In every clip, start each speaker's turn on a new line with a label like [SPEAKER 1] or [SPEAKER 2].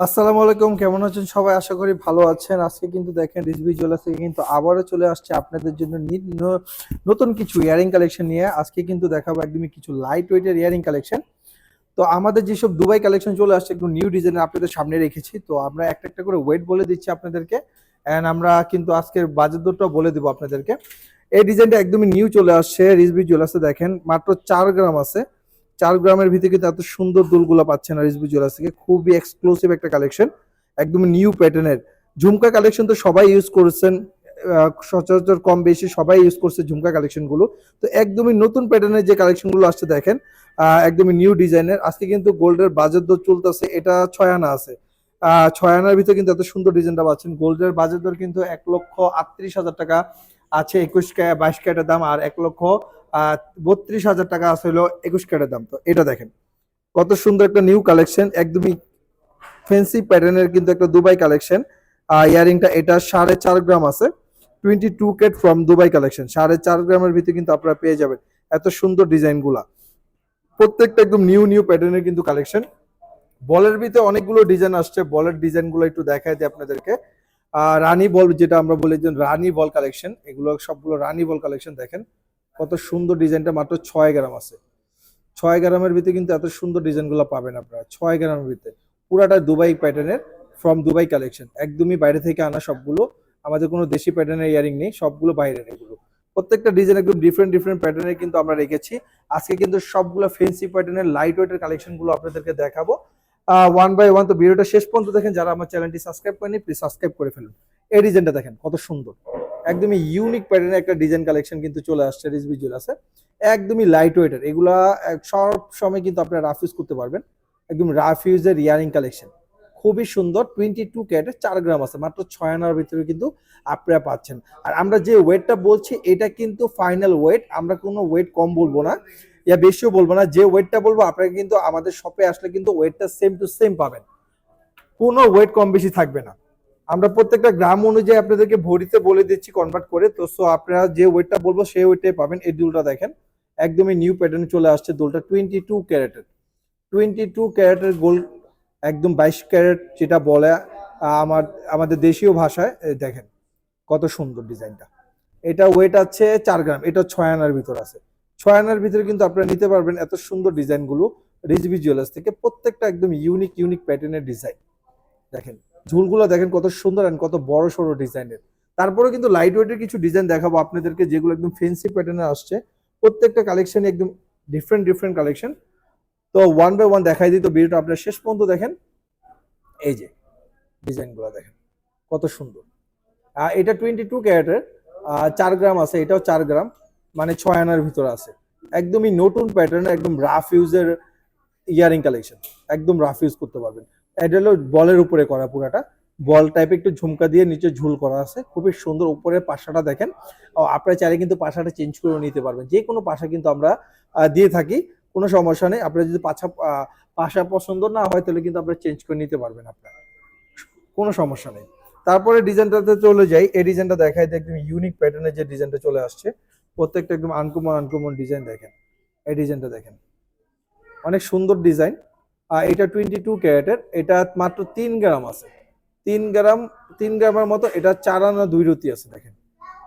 [SPEAKER 1] আসসালামু আলাইকুম, কেমন আছেন সবাই? আশা করি ভালো আছেন। আজকে কিন্তু দেখেন রিজভি জুয়েলার্স কিন্তু আবারও চলে আসছে আপনাদের জন্য নতুন কিছু ইয়ারিং কালেকশন নিয়ে। আজকে কিন্তু দেখাবো একদমই কিছু লাইট ওয়েটের ইয়ারিং কালেকশন তো আমাদের যেসব দুবাই কালেকশন চলে আসছে, একটু নিউ ডিজাইন আপনাদের সামনে রেখেছি। তো আমরা একটা একটা করে ওয়েট বলে দিচ্ছি আপনাদেরকে। এন্ড আমরা কিন্তু আজকের বাজেট দরটা বলে দিব আপনাদেরকে। এই ডিজাইনটা একদমই নিউ চলে আসছে রিজভি জুয়েলার্সে দেখেন, মাত্র চার গ্রাম আছে। চার গ্রামের ভিতরে কিন্তু এত সুন্দর দুলগুলো পাচ্ছেন রিজভি জুয়েলার্স থেকে। খুবই এক্সক্লুসিভ একটা কালেকশন একদম নিউ প্যাটার্নের ঝুমকা কালেকশন তো সবাই ইউজ করেছেন সচরাচর কম বেশি সবাই ইউজ করছে ঝুমকা কালেকশনগুলো। তো একদমই নতুন প্যাটার্নের যে কালেকশনগুলো আসছে দেখেন একদমই নিউ ডিজাইনের আজকে কিন্তু গোল্ডের বাজার দর চলতেছে, এটা ছয় আনা আছে। ছয় আনার ভিতরে কিন্তু এত সুন্দর ডিজাইনটা পাচ্ছেন। গোল্ডের বাজার দর কিন্তু এক লক্ষ আটত্রিশ হাজার টাকা আছে, একুশ বাইশ ক্যারেটের দাম, আর এক লক্ষ বত্রিশ হাজার টাকা হলো একুশ ক্যারেটের দাম। তো এটা দেখেন, কত সুন্দর একটা নিউ কালেকশন একদমই ফেন্সি প্যাটার্নের কিন্তু একটা দুবাই কালেকশন ইয়ারিংটা এটা সাড়ে চার গ্রাম আছে twenty two carat from Dubai collection সাড়ে চার গ্রামের ভিতরে কিন্তু আপনারা পেয়ে যাবেন এত সুন্দর ডিজাইনগুলা প্রত্যেকটা একদম নিউ নিউ প্যাটার্নের কিন্তু কালেকশন বলের ভিতরে অনেকগুলো ডিজাইন আসছে, বলের ডিজাইনগুলো একটু দেখায় দিই আপনাদেরকে। রানী বল, যেটা আমরা বলি রানী বল কালেকশন এগুলো সবগুলো রানী বল কালেকশন দেখেন। কত সুন্দর ডিজাইনটা মাত্র ছয় গ্রাম আছে। ছয় গ্রামের ভিতরে কিন্তু এত সুন্দর ডিজাইনগুলো পাবেন আপনারা। ছয় গ্রামের ভিতরে। পুরাটা দুবাই প্যাটার্নের ফ্রম দুবাই কালেকশন একদমই বাইরে থেকে আনা সবগুলো। আমাদের কোনো দেশি প্যাটার্নের ইয়ারিং নেই, সবগুলো বাইরের এগুলো। প্রত্যেকটা ডিজাইন একদম ডিফারেন্ট ডিফারেন্ট প্যাটার্নের কিন্তু আমরা রেখেছি। আজকে কিন্তু সবগুলো ফেন্সি প্যাটার্নের লাইট ওয়েটের কালেকশনগুলো আপনাদেরকে দেখাবো। ওয়ান বাই ওয়ান তো ভিডিওটা শেষ পর্যন্ত দেখেন। যারা আমার চ্যানেলটি সাবস্ক্রাইব করেনি প্লিজ সাবস্ক্রাইব করে ফেলুন। এই ডিজাইনটা দেখেন, কত সুন্দর। একদমই ইউনিক প্যাটার্নের একটা ডিজাইন কালেকশন কিন্তু চলে আসছে রিজবি জুয়েলার্সে একদমই লাইট ওয়েটের এগুলা সব সময় কিন্তু আপনারা রাফ ইউজ করতে পারবেন। একদম রাফ ইউজের ইয়ারিং কালেকশন খুবই সুন্দর টোয়েন্টি টু ক্যারেটের চার গ্রাম আছে। মাত্র ছয় আনার ভিতরে কিন্তু আপনারা পাচ্ছেন। আর আমরা যে ওয়েটটা বলছি, এটা কিন্তু ফাইনাল ওয়েট আমরা কোনো ওয়েট কম বলব না। ইয়া বেশিও বলব না। যে ওয়েটটা বলব, আপনারা কিন্তু আমাদের শপে আসলে কিন্তু ওয়েটটা সেম টু সেম পাবেন। কোনো ওয়েট কম বেশি থাকবে না। আমরা প্রত্যেকটা গ্রাম অনুযায়ী আপনাদেরকে ভরিতে বলে দিচ্ছি কনভার্ট করে। তো সো আপনারা যে ওয়েটটা বলব, সেই ওয়েটটাই পাবেন। এই দুলটা দেখেন, একদমই নিউ প্যাটার্নে চলে আসছে দুলটা। টোয়েন্টি টু ক্যারেটের টোয়েন্টি টু ক্যারেটের গোল্ড একদম বাইশ ক্যারেট যেটা বলে আমার, আমাদের দেশীয় ভাষায় দেখেন, কত সুন্দর ডিজাইনটা। এটা ওয়েট আছে চার গ্রাম, এটা ছয় আনার ভিতর আছে। ছয় আনার ভিতরে কিন্তু আপনারা নিতে পারবেন এত সুন্দর ডিজাইনগুলো রিজবি জুয়েলার্স থেকে। প্রত্যেকটা একদম ইউনিক ইউনিক প্যাটার্নের ডিজাইন দেখেন ঝুলগুলো দেখেন কত সুন্দর আর কত বড় সড়ো ডিজাইনের তারপরে কিন্তু লাইট ওয়েটের কিছু ডিজাইন দেখাবো আপনাদেরকে, যেগুলো একদম ফেন্সি প্যাটার্নে আসছে। প্রত্যেকটা কালেকশন একদম ডিফারেন্ট ডিফারেন্ট কালেকশন তো ওয়ান বাই ওয়ান দেখাই দিই, তো ভিডিওটা আপনারা শেষ পর্যন্ত দেখেন। এই যে ডিজাইনগুলো দেখেন, কত সুন্দর। এটা টোয়েন্টি টু ক্যারেটের চার গ্রাম আছে, এটাও চার গ্রাম মানে ছয় আনার ভিতরে আছে। একদমই নতুন প্যাটার্ন একদম রাফ ইউজের ইয়ারিং কালেকশন একদম রাফ ইউজ করতে পারবেন। এটা বলের উপরে করা পুরাটা। বল টাইপে একটু ঝুমকা দিয়ে নিচে ঝুল করা আছে। খুবই সুন্দর উপরের পাশাটা দেখেন। আপনারা চাইলে কিন্তু পাশাটা চেঞ্জ করে নিতে পারবেন। যে কোনো পাশা কিন্তু আমরা দিয়ে থাকি কোনো সমস্যা নেই। আপনারা যদি আহ, পাশা পছন্দ না হয় তাহলে কিন্তু আপনারা চেঞ্জ করে নিতে পারবেন আপনারা। কোনো সমস্যা নেই। তারপরে ডিজাইনটাতে চলে যাই। এই ডিজাইনটা দিই, একদম ইউনিক প্যাটার্নের যে ডিজাইনটা চলে আসছে প্রত্যেকটা একদম আনকমন আনকমন ডিজাইন দেখেন। এই ডিজাইনটা দেখেন। অনেক সুন্দর ডিজাইন। এটা টোয়েন্টি টু ক্যারেটের, এটা মাত্র তিন গ্রাম আছে। তিন গ্রাম, তিন গ্রামের মতো এটা চার আনা দুই রতি আছে, দেখেন।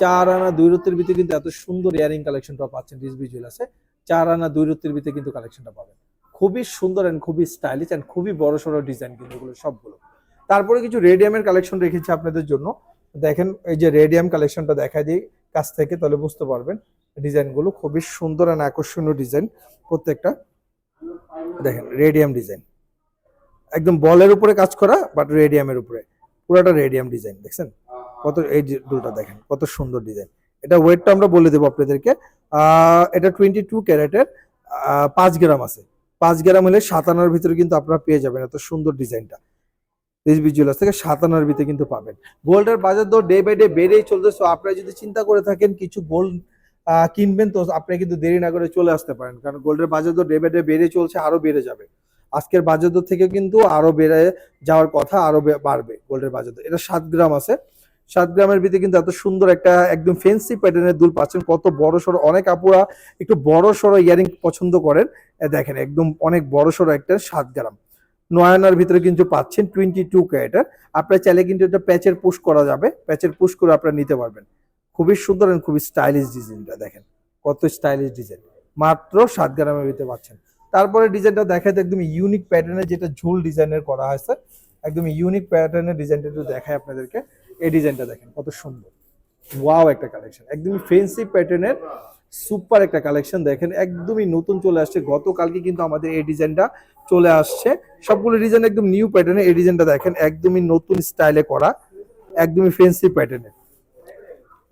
[SPEAKER 1] চার আনা দুই রতির ভিতরে কিন্তু এত সুন্দর ইয়ারিং কালেকশনটা পাচ্ছেন রিজবি জুয়েলার্সে চার আনা দুই রতির ভিতরে কিন্তু কালেকশনটা পাবেন। খুবই সুন্দর অ্যান্ড খুবই স্টাইলিশ অ্যান্ড খুবই বড় সড়ো ডিজাইন কিন্তু এগুলো সবগুলো। তারপরে কিছু রেডিয়ামের কালেকশন রেখেছি আপনাদের জন্য। দেখেন, এই যে রেডিয়াম কালেকশনটা দেখাই দিই কাছ থেকে, তাহলে বুঝতে পারবেন। ডিজাইনগুলো খুবই সুন্দর অ্যান্ড আকর্ষণীয় ডিজাইন প্রত্যেকটা। দেখেন রেডিয়াম ডিজাইন একদম বলের উপরে কাজ করা বাট রেডিয়ামের উপরে। পুরোটা রেডিয়াম ডিজাইন দেখছেন? কত, এই যে দুলটা দেখেন, কত সুন্দর ডিজাইন এটা ওয়েটটা আমরা বলে দেবো আপনাদেরকে। এটা টোয়েন্টি টু ক্যারেটের পাঁচ গ্রাম আছে। পাঁচ গ্রাম হলে সাতানার ভিতরে কিন্তু আপনারা পেয়ে যাবেন এত সুন্দর ডিজাইনটা রিজবি জুয়েলার্স থেকে সাতানার ভিতরে কিন্তু পাবেন। গোল্ডের বাজার দর ডে বাই ডে বেড়েই চলছে সো আপনারা যদি চিন্তা করে থাকেন, কিছু গোল্ড কিনবেন তো আপনি কিন্তু দেরি না করে চলে আসতে পারেন। কারণ গোল্ডের বাজার দর ডে বেড়ে চলছে, আরও বেড়ে যাবে। আজকের বাজার দর থেকে কিন্তু আরও বেড়ে যাওয়ার কথা আরও বাড়বে গোল্ডের বাজার দর। এটা সাত গ্রাম আছে। সাত গ্রামের ভিতরে কিন্তু এত সুন্দর একটা একদম ফেন্সি প্যাটার্নের দুল পাচ্ছেন। কত বড় সড়ো, অনেক আপুরা একটু বড় সড়ো ইয়ারিং পছন্দ করেন। দেখেন, একদম অনেক বড় সড়ো একটা সাত গ্রাম। নয়নার ভিতরে কিন্তু পাচ্ছেন টোয়েন্টি টু ক্যারেটার। আপনার চাইলে কিন্তু এটা প্যাচের পুশ করা যাবে। প্যাচের পুশ করে আপনারা নিতে পারবেন। খুবই সুন্দর এবং খুবই স্টাইলিশ ডিজাইনটা দেখেন। কত স্টাইলিশ ডিজাইন মাত্র সাত গ্রামের ভিতরে পাচ্ছেন। তারপরে ডিজাইনটা দেখাতে একদম ইউনিক প্যাটার্নের যেটা ঝুল ডিজাইনের করা হয়েছে, একদম ইউনিক প্যাটার্নের ডিজাইনটা একটু দেখায় আপনাদেরকে। এই ডিজাইনটা দেখেন, কত সুন্দর। ওয়াও একটা কালেকশন একদমই ফেন্সি প্যাটার্নের সুপার একটা কালেকশন দেখেন। একদমই নতুন চলে আসছে। গতকালকে কিন্তু আমাদের এই ডিজাইনটা চলে আসছে। সবগুলো ডিজাইন একদম নিউ প্যাটার্নের এই ডিজাইনটা দেখেন। একদমই নতুন স্টাইলে করা, একদমই ফেন্সি প্যাটার্নের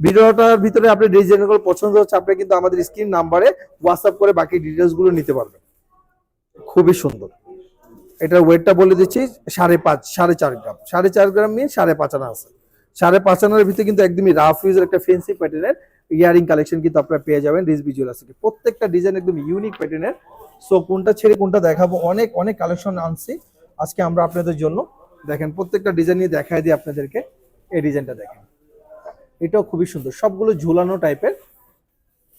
[SPEAKER 1] ভিডিওটার ভিতরে আপনি ডিজাইনগুলো পছন্দ হচ্ছে, আপনি কিন্তু আমাদের স্ক্রিন নাম্বারে হোয়াটসঅ্যাপ করে বাকি ডিটেলসগুলো নিতে পারবেন। খুবই সুন্দর। এটার ওয়েটটা বলে দিচ্ছি, সাড়ে পাঁচ, সাড়ে চার গ্রাম। সাড়ে চার গ্রাম নিয়ে সাড়ে পাঁচ আনা আছে। সাড়ে পাঁচ আনার ভিতরে কিন্তু একদমই রাফ ইউজের একটা ফেন্সি প্যাটার্নের ইয়ারিং কালেকশন কিন্তু আপনারা পেয়ে যাবেন রিজবি জুয়েলার্স থেকে। প্রত্যেকটা ডিজাইন একদম ইউনিক প্যাটার্নের সো কোনটা ছেড়ে কোনটা দেখাবো, অনেক অনেক কালেকশন আনছি। আজকে আমরা আপনাদের জন্য দেখেন, প্রত্যেকটা ডিজাইন নিয়ে দেখায় দিই আপনাদেরকে। এই ডিজাইনটা দেখেন। এটাও খুবই সুন্দর। সবগুলো ঝুলানো টাইপের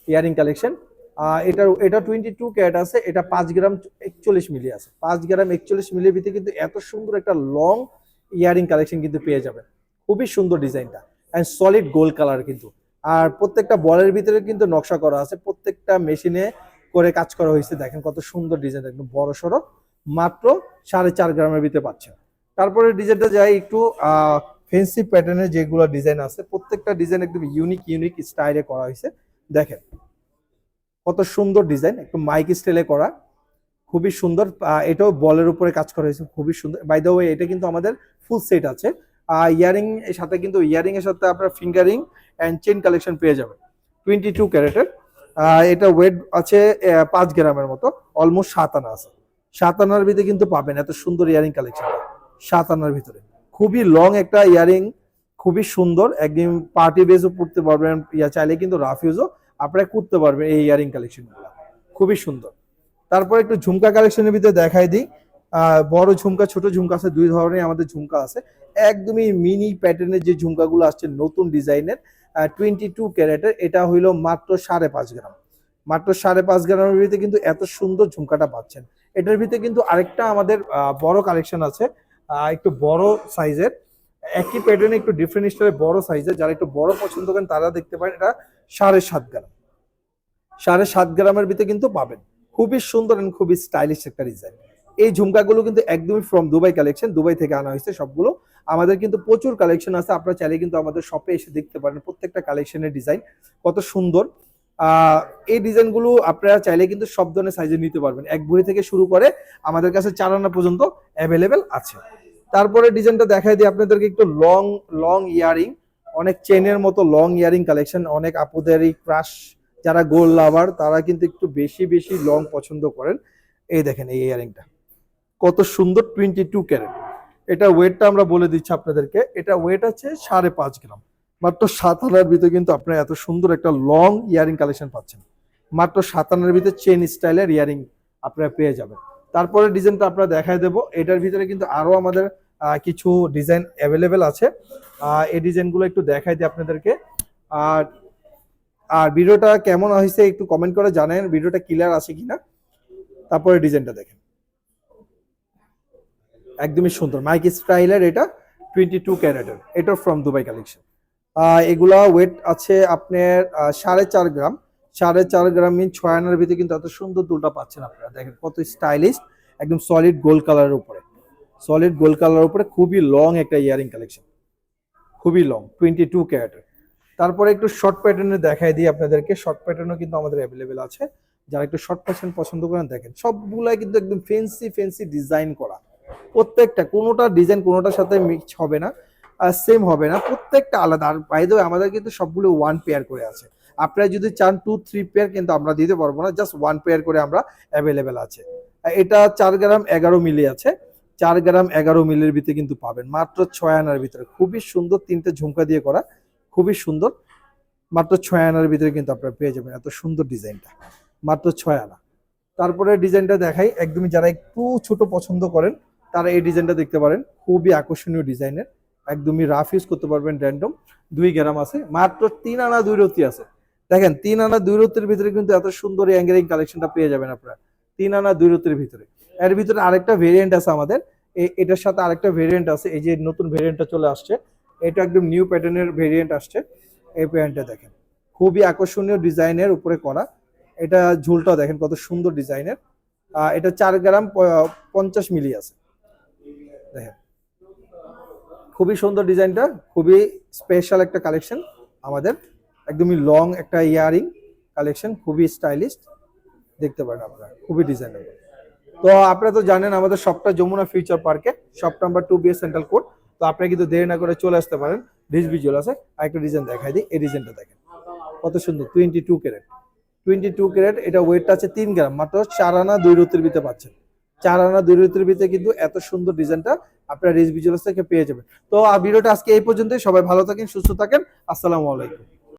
[SPEAKER 1] ইয়ারিং কালেকশন। এটা এটা টোয়েন্টি টু ক্যারেট আছে, এটা পাঁচ গ্রাম একচল্লিশ মিলি আছে। পাঁচ গ্রাম একচল্লিশ মিলির ভিতরে কিন্তু এত সুন্দর একটা লং ইয়ারিং কালেকশন কিন্তু পেয়ে যাবেন। খুবই সুন্দর ডিজাইনটা। অ্যান্ড সলিড গোল্ড কালার কিন্তু। আর প্রত্যেকটা বলের ভিতরে কিন্তু নকশা করা আছে। প্রত্যেকটা মেশিনে করে কাজ করা হয়েছে। দেখেন কত সুন্দর ডিজাইন, একদম বড় সড়ো। মাত্র সাড়ে চার গ্রামের ভিতরে পাচ্ছেন। তারপরে ডিজাইনটা যাই একটু ফেন্সি প্যাটার্নের যেগুলো ডিজাইন আছে, প্রত্যেকটা ডিজাইন একদম ইউনিক ইউনিক স্টাইলে করা হয়েছে। দেখেন, কত সুন্দর ডিজাইন একটু মাইক স্টাইলে করা, খুবই সুন্দর। এটাও বলের উপরে কাজ করা হয়েছে, খুবই সুন্দর। বাই দ্য ওয়ে এটা কিন্তু আমাদের ফুল সেট আছে। আর ইয়ারিং এর সাথে কিন্তু ইয়ারিং এর সাথে আপনার ফিঙ্গারিং অ্যান্ড চেন কালেকশন পেয়ে যাবেন। টোয়েন্টি টু ক্যারেটের এটা ওয়েট আছে পাঁচ গ্রামের মতো অলমোস্ট সাত আনা আছে। সাত আনার ভিতরে কিন্তু পাবেন, এত সুন্দর ইয়ারিং কালেকশন সাত আনার ভিতরে। খুবই লং একটা ইয়ারিং, খুবই সুন্দর। একদিন পার্টি বেসও পড়তে পারবেন, ইয়া চাইলে কিন্তু রাফ ইউজও আপনারা করতে পারবেন এই ইয়ারিং কালেকশনগুলো খুবই সুন্দর। তারপর একটু ঝুমকা কালেকশনের ভিতরে দেখাই দিই। বড় ঝুমকা, ছোট ঝুমকা আছে, দুই ধরনের আমাদের ঝুমকা আছে। একদমই মিনি প্যাটার্নের যে ঝুমকাগুলো আসছে, নতুন ডিজাইনের টোয়েন্টি টু ক্যারেটের, এটা হইল মাত্র সাড়ে পাঁচ গ্রাম। মাত্র সাড়ে পাঁচ গ্রামের ভিতরে কিন্তু এত সুন্দর ঝুমকাটা পাচ্ছেন। এটার ভিতরে কিন্তু আরেকটা আমাদের বড় কালেকশন আছে একটু বড় সাইজের। একই প্যাটার্নে একটু ডিফারেন্ট স্টাইলের বড় সাইজের। যারা একটু বড় পছন্দ করেন, তারা দেখতে পারেন এটা সাড়ে সাত গ্রাম। সাড়ে সাত গ্রামের ভিতরে কিন্তু পাবেন। খুবই সুন্দর এবং খুবই স্টাইলিশ একটা ডিজাইন এই ঝুমকাগুলো কিন্তু একদমই ফ্রম দুবাই কালেকশন দুবাই থেকে আনা হয়েছে সবগুলো। আমাদের কিন্তু প্রচুর কালেকশন আছে। আপনারা চাইলে কিন্তু আমাদের শপে এসে দেখতে পারেন প্রত্যেকটা কালেকশনের ডিজাইন কত সুন্দর। এই ডিজাইনগুলো আপনারা চাইলে কিন্তু সব ধরনের সাইজে নিতে পারবেন। এক ভরি থেকে শুরু করে আমাদের কাছে চার আনা পর্যন্ত অ্যাভেলেবেল আছে। তারপরে ডিজাইনটা দেখাই দিই আপনাদেরকে একটু লং লং ইয়ারিং অনেক চেনের মতো লং ইয়ারিং কালেকশন অনেক আপুদেরই ক্রাশ যারা গোল লাভার তারা কিন্তু একটু বেশি বেশি লং পছন্দ করেন। এই দেখেন এই ইয়ারিংটা কত সুন্দর টোয়েন্টি টু ক্যারেট এটা ওয়েটটা আমরা বলে দিচ্ছি আপনাদেরকে, এটা ওয়েট আছে সাড়ে পাঁচ গ্রাম। মাত্র সাত আনার ভিতরে কিন্তু আপনারা এত সুন্দর একটা লং ইয়ারিং কালেকশন পাচ্ছেন। মাত্র সাত আনার ভিতরে চেন স্টাইলের ইয়ারিং আপনারা পেয়ে যাবেন। তারপরে ডিজাইনটা আপনারা দেখায় দেবো। এটার ভিতরে কিন্তু আরও আমাদের কিছু ডিজাইন অ্যাভেলেবেল আছে। এই ডিজাইনগুলো একটু দেখাই দিই আপনাদেরকে। আর আর ভিডিওটা কেমন হয়েছে একটু কমেন্ট করে জানেন, ভিডিওটা ক্লিয়ার আছে কিনা। তারপরে ডিজাইনটা দেখেন। একদমই সুন্দর। মাইক স্টাইলের এটা টোয়েন্টি টু ক্যারেটের এটা ফ্রম দুবাই কালেকশন এগুলা ওয়েট আছে আপনার সাড়ে চার গ্রাম। সাড়ে চার গ্রাম মিন ছয় আনার ভিতরে কিন্তু এত সুন্দর দুলটা পাচ্ছেন আপনারা। দেখেন কত স্টাইলিশ একদম সলিড গোল্ড কালারের উপরে। সলিড গোল্ড কালারের উপরে খুবই লং একটা ইয়ারিং কালেকশন খুবই লং টোয়েন্টি টু ক্যারেটের তারপরে একটু শর্ট প্যাটার্নে দেখাই দিই আপনাদেরকে। শর্ট প্যাটার্নও কিন্তু আমাদের অ্যাভেলেবেল আছে। যারা একটু শর্ট প্যাটার্ন পছন্দ করেন, দেখেন। সবগুলাই কিন্তু একদম ফেন্সি ফেন্সি ডিজাইন করা। প্রত্যেকটা, কোনোটা ডিজাইন কোনোটার সাথে মিক্স হবে না, আর সেম হবে না। প্রত্যেকটা আলাদা। আর বাইরে আমাদের কিন্তু সবগুলো ওয়ান পেয়ার করে আছে। আপনারা যদি চান টু থ্রি পেয়ার কিন্তু আমরা দিতে পারব না। জাস্ট ওয়ান পেয়ার করে আমরা অ্যাভেলেবেল আছে। এটা চার গ্রাম এগারো মিলি আছে। চার গ্রাম এগারো মিলির ভিতরে কিন্তু পাবেন। মাত্র ছয় আনার ভিতরে। খুবই সুন্দর তিনটে ঝুমকা দিয়ে করা। খুবই সুন্দর। মাত্র ছয় আনার ভিতরে কিন্তু আপনারা পেয়ে যাবেন। এত সুন্দর ডিজাইনটা। মাত্র ছয় আনা। তারপরে ডিজাইনটা দেখাই। একদমই যারা একটু ছোট পছন্দ করেন, তারা এই ডিজাইনটা দেখতে পারেন। খুবই আকর্ষণীয় ডিজাইনের। একদমই রাফ ইউজ করতে পারবেন র্যান্ডম দুই গ্রাম আছে। মাত্র তিন আনা দুই রতি আছে। দেখেন, তিন আনা দুই রতির ভিতরে কিন্তু এত সুন্দর অ্যাঙ্গেলিং কালেকশনটা পেয়ে যাবেন আপনারা। তিন আনা দুই রতির ভিতরে। এর ভিতরে আরেকটা ভেরিয়েন্ট আছে আমাদের। এটার সাথে আরেকটা ভেরিয়েন্ট আছে। এই যে নতুন ভেরিয়েন্টটা চলে আসছে, এটা একদম নিউ প্যাটার্নের ভেরিয়েন্ট আসছে। এই প্যান্টটা দেখেন। খুবই আকর্ষণীয় ডিজাইনের উপরে করা। এটা ঝুলটাও দেখেন কত সুন্দর ডিজাইনের এটা চার গ্রাম পঞ্চাশ মিলি আছে। দেখেন। খুবই সুন্দর ডিজাইনটা খুবই স্পেশাল একটা কালেকশন আমাদের। একদমই লং একটা ইয়ারিং কালেকশন খুবই স্টাইলিশ দেখতে পারেন আপনারা, খুবই ডিজাইনেবল তো আপনারা তো জানেন আমাদের শপটা যমুনা ফিউচার পার্কে shop number two BS central code তো আপনারা কিন্তু দেরি না করে চলে আসতে পারেন রিচ ভিজুয়াল আছে। আর একটা ডিজাইন দেখাই দিই, এই ডিজাইনটা দেখেন। কত সুন্দর twenty two carat twenty two carat এটা ওয়েটটা আছে তিন গ্রাম মাত্র চার আনা দুই রুতির ভিতরে পাচ্ছেন। চার আনা দুই রুতির ভিতরে কিন্তু এত সুন্দর ডিজাইনটা আপনারা রিচ ভিজুয়ালস থেকে পেয়ে যাবেন। তো ভিডিওটা আজকে এই পর্যন্তই, সবাই ভালো থাকেন, সুস্থ থাকেন, আসসালামু আলাইকুম।